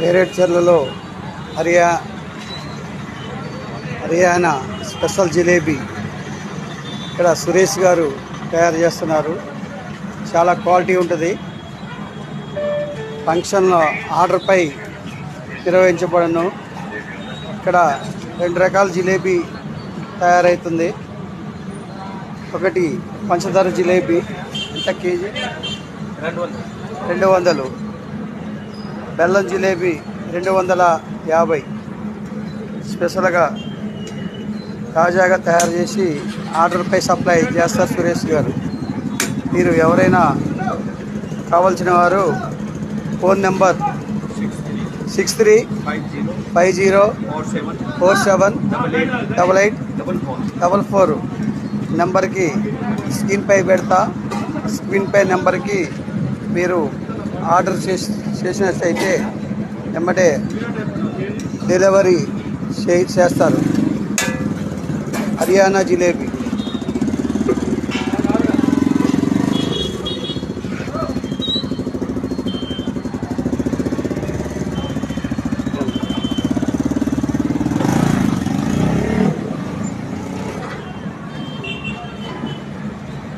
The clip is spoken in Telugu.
నేరేడ్చర్లలో హరియా హర్యానా స్పెషల్ జిలేబీ ఇక్కడ సురేష్ గారు తయారు చేస్తున్నారు. చాలా క్వాలిటీ ఉంటుంది. ఫంక్షన్లో ఆర్డర్పై నిర్వహించబడను. ఇక్కడ రెండు రకాల జిలేబీ తయారవుతుంది ఒకటి పంచదార జిలేబీ ఎంత కేజీ? రెండు వందలు రెండు వందలు. బెల్లం జిలేబీ రెండు వందల యాభై. స్పెషల్గా తాజాగా తయారు చేసి ఆర్డర్పై సప్లై చేస్తారు సురేష్ గారు. మీరు ఎవరైనా కావాల్సిన వారు phone number six three five zero four seven double eight double four double four నెంబర్కి స్క్రీన్పై పెడతా స్క్రీన్పై నెంబర్కి మీరు ఆర్డర్ చేసి చేసినట్లయితే వెంబడే డెలివరీ చేస్తారు. హర్యానా జిలేబీ.